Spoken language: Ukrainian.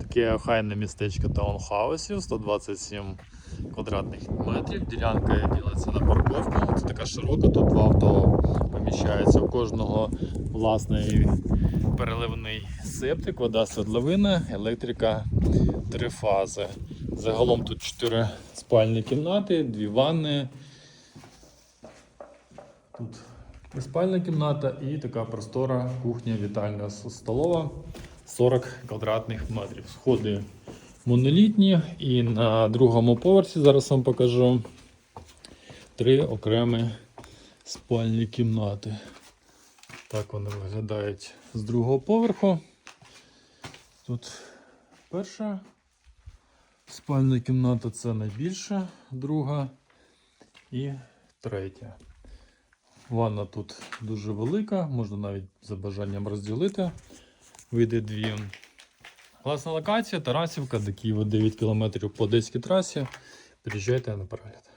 Таке охайне містечко таунхаусів, 127 квадратних метрів. Ділянка ділиться на парковку. Це така широка, тут два авто поміщаються. У кожного власний переливний септик, вода свердловина, електрика, три фази. Загалом тут чотири спальні кімнати, дві ванни. Тут спальна кімната і така простора кухня, вітальня с- столова 40 квадратних метрів. Сходи монолітні і на другому поверсі зараз вам покажу три окремі спальні кімнати. Так вони виглядають з другого поверху. Тут перша спальна кімната це найбільша, друга і третя. Ванна тут дуже велика, можна навіть за бажанням розділити. Вийде дві. Власна локація Тарасівка до Києва 9 км по Одеській трасі. Приїжджайте на перегляд.